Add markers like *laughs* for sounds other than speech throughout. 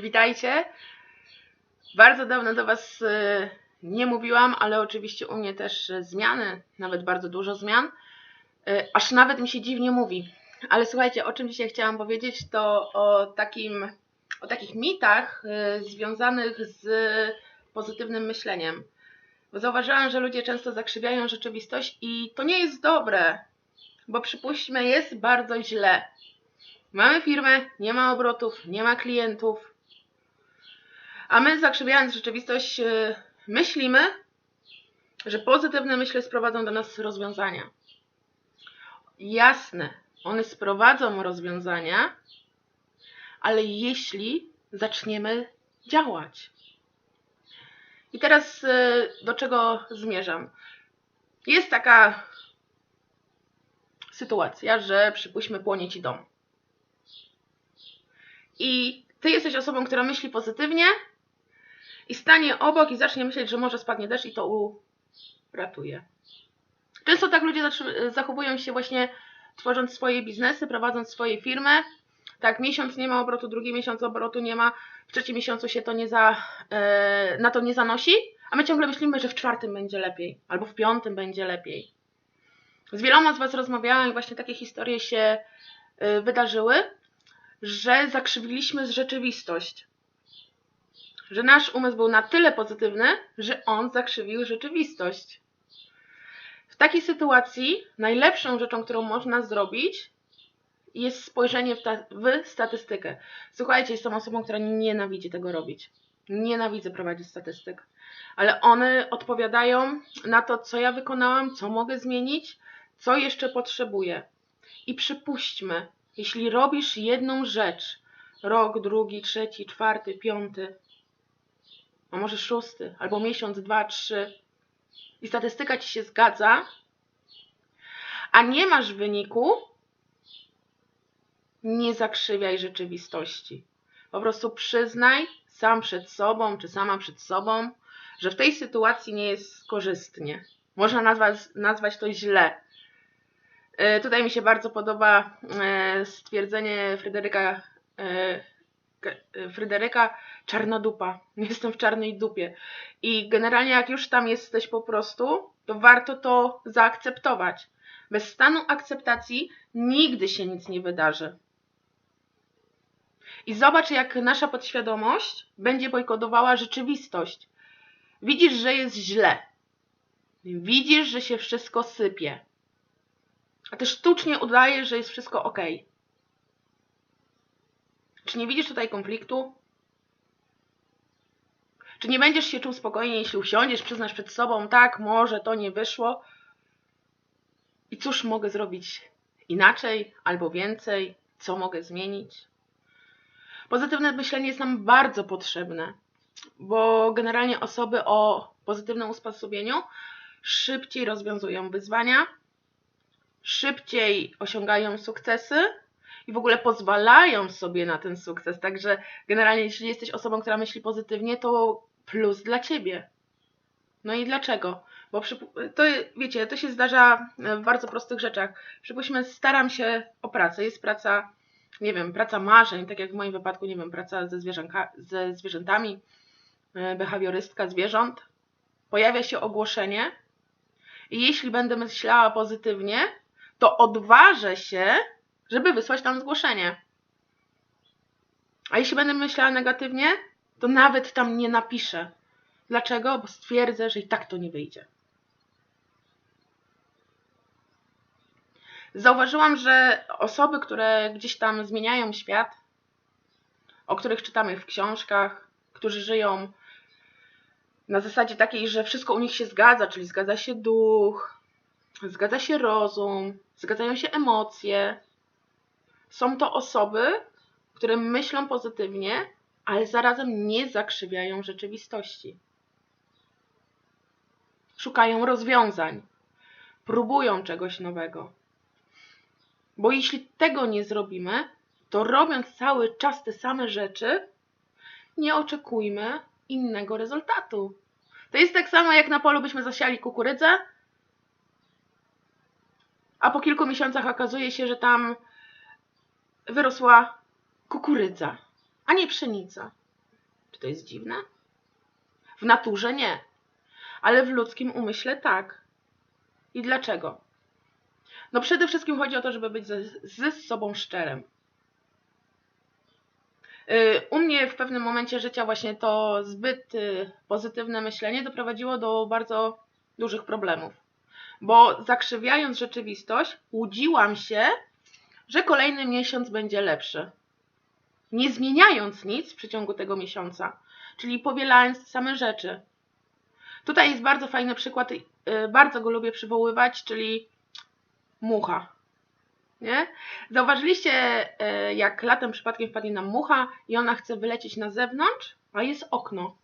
Witajcie. Bardzo dawno do Was e, nie mówiłam, ale oczywiście u mnie też zmiany, nawet bardzo dużo zmian. E, Aż nawet mi się dziwnie mówi. Ale słuchajcie, o czym dzisiaj chciałam powiedzieć, to o takim, o takich mitach e, związanych z pozytywnym myśleniem. Bo zauważyłam, że ludzie często zakrzywiają rzeczywistość i to nie jest dobre, bo przypuśćmy, jest bardzo źle. Mamy firmę, nie ma obrotów, nie ma klientów, a my zakrzywiając rzeczywistość yy, myślimy, że pozytywne myśli sprowadzą do nas rozwiązania. Jasne, one sprowadzą rozwiązania, ale jeśli zaczniemy działać. I teraz yy, do czego zmierzam? Jest taka sytuacja, że przypuśćmy płonie ci dom. I ty jesteś osobą, która myśli pozytywnie i stanie obok i zacznie myśleć, że może spadnie deszcz i to uratuje. Często tak ludzie zachowują się właśnie tworząc swoje biznesy, prowadząc swoje firmy. Tak, miesiąc nie ma obrotu, drugi miesiąc obrotu nie ma, w trzecim miesiącu się to nie za, e, na to nie zanosi, a my ciągle myślimy, że w czwartym będzie lepiej, albo w piątym będzie lepiej. Z wieloma z Was rozmawiałam i właśnie takie historie się e, wydarzyły, że zakrzywiliśmy rzeczywistość. Że nasz umysł był na tyle pozytywny, że on zakrzywił rzeczywistość. W takiej sytuacji najlepszą rzeczą, którą można zrobić, jest spojrzenie w, ta, w statystykę. Słuchajcie, jestem osobą, która nienawidzi tego robić. Nienawidzę prowadzić statystyk. Ale one odpowiadają na to, co ja wykonałam, co mogę zmienić, co jeszcze potrzebuję. I przypuśćmy, jeśli robisz jedną rzecz, rok, drugi, trzeci, czwarty, piąty, a może szósty, albo miesiąc, dwa, trzy, i statystyka ci się zgadza, a nie masz wyniku, nie zakrzywiaj rzeczywistości. Po prostu przyznaj sam przed sobą, czy sama przed sobą, że w tej sytuacji nie jest korzystnie. Można nazwać, nazwać to źle. E, Tutaj mi się bardzo podoba e, stwierdzenie Fryderyka, e, Fryderyka Czarnodupa. *laughs* Jestem w czarnej dupie. I generalnie jak już tam jesteś po prostu, to warto to zaakceptować. Bez stanu akceptacji nigdy się nic nie wydarzy. I zobacz, jak nasza podświadomość będzie bojkotowała rzeczywistość. Widzisz, że jest źle. Widzisz, że się wszystko sypie. A ty sztucznie udajesz, że jest wszystko ok. Czy nie widzisz tutaj konfliktu? Czy nie będziesz się czuł spokojnie, jeśli usiądziesz, przyznasz przed sobą, tak, może to nie wyszło? I cóż mogę zrobić inaczej albo więcej? Co mogę zmienić? Pozytywne myślenie jest nam bardzo potrzebne, bo generalnie osoby o pozytywnym usposobieniu szybciej rozwiązują wyzwania, szybciej osiągają sukcesy i w ogóle pozwalają sobie na ten sukces. Także generalnie, jeśli jesteś osobą, która myśli pozytywnie, to plus dla ciebie. No i dlaczego? Bo to, wiecie, to się zdarza w bardzo prostych rzeczach. Przypuśćmy, staram się o pracę. Jest praca, nie wiem, praca marzeń, tak jak w moim wypadku, nie wiem, praca ze, ze zwierzętami, e, behawiorystka zwierząt. Pojawia się ogłoszenie i jeśli będę myślała pozytywnie, to odważę się, żeby wysłać tam zgłoszenie. A jeśli będę myślała negatywnie, to nawet tam nie napiszę. Dlaczego? Bo stwierdzę, że i tak to nie wyjdzie. Zauważyłam, że osoby, które gdzieś tam zmieniają świat, o których czytamy w książkach, którzy żyją na zasadzie takiej, że wszystko u nich się zgadza, czyli zgadza się duch, zgadza się rozum, zgadzają się emocje. Są to osoby, które myślą pozytywnie, ale zarazem nie zakrzywiają rzeczywistości. Szukają rozwiązań, próbują czegoś nowego. Bo jeśli tego nie zrobimy, to robiąc cały czas te same rzeczy, nie oczekujmy innego rezultatu. To jest tak samo, jak na polu byśmy zasiali kukurydzę, a po kilku miesiącach okazuje się, że tam wyrosła kukurydza, a nie pszenica. Czy to jest dziwne? W naturze nie, ale w ludzkim umyśle tak. I dlaczego? No przede wszystkim chodzi o to, żeby być ze, ze sobą szczerym. Y, U mnie w pewnym momencie życia właśnie to zbyt y, pozytywne myślenie doprowadziło do bardzo dużych problemów. Bo zakrzywiając rzeczywistość, łudziłam się, że kolejny miesiąc będzie lepszy. Nie zmieniając nic w przeciągu tego miesiąca, czyli powielając same rzeczy. Tutaj jest bardzo fajny przykład, y, bardzo go lubię przywoływać, czyli mucha. Nie? Zauważyliście, e, jak latem przypadkiem wpadnie nam mucha i ona chce wylecieć na zewnątrz, a jest okno.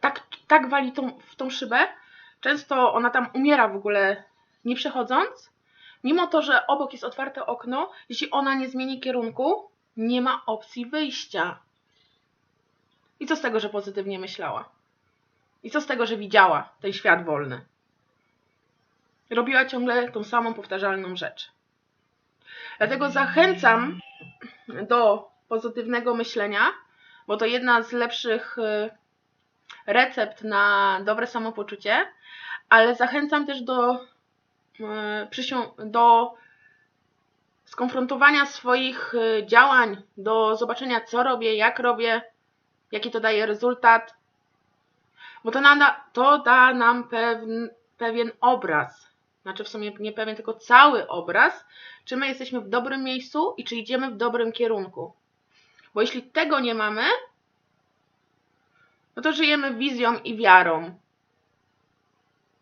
Tak, tak wali tą, w tą szybę. Często ona tam umiera w ogóle nie przechodząc. Mimo to, że obok jest otwarte okno, jeśli ona nie zmieni kierunku, nie ma opcji wyjścia. I co z tego, że pozytywnie myślała? I co z tego, że widziała ten świat wolny? robiła ciągle tą samą powtarzalną rzecz. Dlatego zachęcam do pozytywnego myślenia, bo to jedna z lepszych y, recept na dobre samopoczucie, ale zachęcam też do, do skonfrontowania swoich y, działań, do zobaczenia, co robię, jak robię, jaki to daje rezultat, bo to, nada, to da nam pewien, pewien obraz znaczy w sumie nie pewien, tylko cały obraz, czy my jesteśmy w dobrym miejscu i czy idziemy w dobrym kierunku. Bo jeśli tego nie mamy, no to żyjemy wizją i wiarą.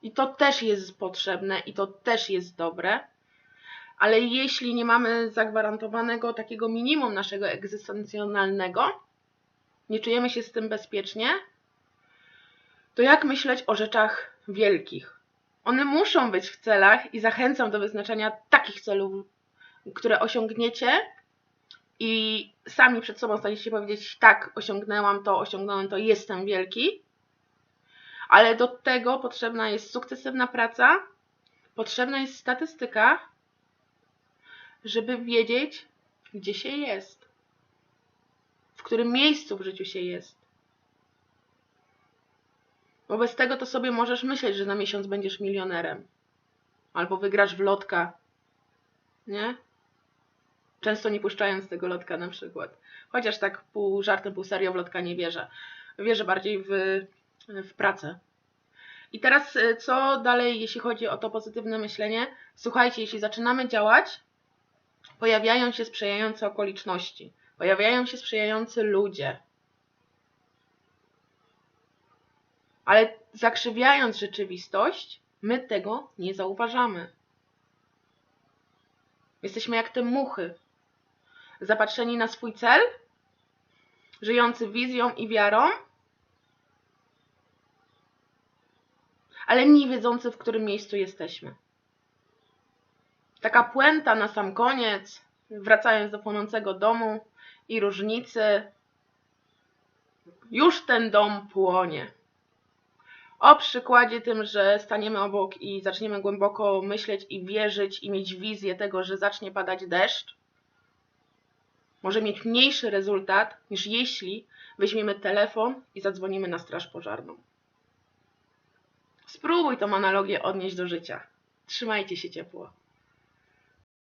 I to też jest potrzebne i to też jest dobre. Ale jeśli nie mamy zagwarantowanego takiego minimum naszego egzystencjonalnego, nie czujemy się z tym bezpiecznie, to jak myśleć o rzeczach wielkich? One muszą być w celach i zachęcam do wyznaczania takich celów, które osiągniecie i sami przed sobą staniecie powiedzieć, tak, osiągnęłam to, osiągnąłem to, jestem wielki. Ale do tego potrzebna jest sukcesywna praca, potrzebna jest statystyka, żeby wiedzieć, gdzie się jest, w którym miejscu w życiu się jest. Wobec tego to sobie możesz myśleć, że na miesiąc będziesz milionerem. Albo wygrasz w lotka. Nie? Często nie puszczając tego lotka na przykład. Chociaż tak pół żartem, pół serio w lotka nie wierzę. Wierzę bardziej w, w pracę. I teraz y, co dalej, jeśli chodzi o to pozytywne myślenie? Słuchajcie, jeśli zaczynamy działać, pojawiają się sprzyjające okoliczności, pojawiają się sprzyjający ludzie, ale zakrzywiając rzeczywistość, my tego nie zauważamy. Jesteśmy jak te muchy, zapatrzeni na swój cel, żyjący wizją i wiarą, ale nie wiedzący, w którym miejscu jesteśmy. Taka puenta na sam koniec, wracając do płonącego domu i różnicy, już ten dom płonie. O przykładzie tym, że staniemy obok i zaczniemy głęboko myśleć i wierzyć i mieć wizję tego, że zacznie padać deszcz, może mieć mniejszy rezultat niż jeśli weźmiemy telefon i zadzwonimy na straż pożarną. Spróbuj tą analogię odnieść do życia. Trzymajcie się ciepło.